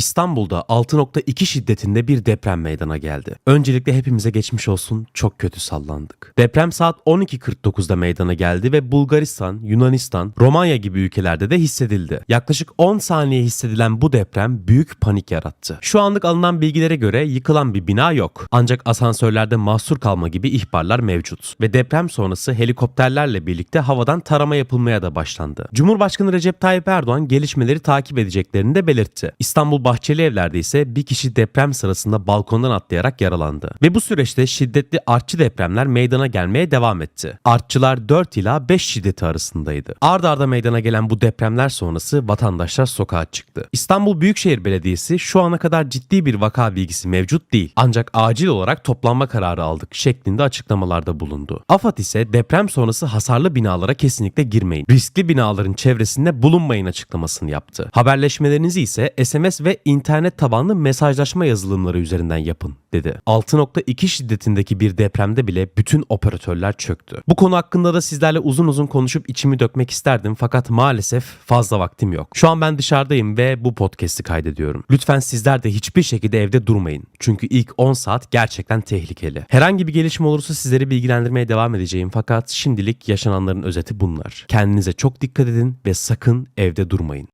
İstanbul'da 6.2 şiddetinde bir deprem meydana geldi. Öncelikle hepimize geçmiş olsun çok kötü sallandık. Deprem saat 12.49'da meydana geldi ve Bulgaristan, Yunanistan, Romanya gibi ülkelerde de hissedildi. Yaklaşık 10 saniye hissedilen bu deprem büyük panik yarattı. Şu anlık alınan bilgilere göre yıkılan bir bina yok. Ancak asansörlerde mahsur kalma gibi ihbarlar mevcut. Ve deprem sonrası helikopterlerle birlikte havadan tarama yapılmaya da başlandı. Cumhurbaşkanı Recep Tayyip Erdoğan gelişmeleri takip edeceklerini de belirtti. İstanbul Bahçeli Evler'de ise bir kişi deprem sırasında balkondan atlayarak yaralandı. Ve bu süreçte şiddetli artçı depremler meydana gelmeye devam etti. Artçılar 4 ila 5 şiddeti arasındaydı. Ard arda meydana gelen bu depremler sonrası vatandaşlar sokağa çıktı. İstanbul Büyükşehir Belediyesi şu ana kadar ciddi bir vaka bilgisi mevcut değil. Ancak acil olarak toplanma kararı aldık şeklinde açıklamalarda bulundu. AFAD ise deprem sonrası hasarlı binalara kesinlikle girmeyin. Riskli binaların çevresinde bulunmayın açıklamasını yaptı. Haberleşmelerinizi ise SMS ve internet tabanlı mesajlaşma yazılımları üzerinden yapın dedi. 6.2 şiddetindeki bir depremde bile bütün operatörler çöktü. Bu konu hakkında da sizlerle uzun uzun konuşup içimi dökmek isterdim fakat maalesef fazla vaktim yok. Şu an ben dışarıdayım ve bu podcast'i kaydediyorum. Lütfen sizler de hiçbir şekilde evde durmayın. Çünkü ilk 10 saat gerçekten tehlikeli. Herhangi bir gelişme olursa sizleri bilgilendirmeye devam edeceğim fakat şimdilik yaşananların özeti bunlar. Kendinize çok dikkat edin ve sakın evde durmayın.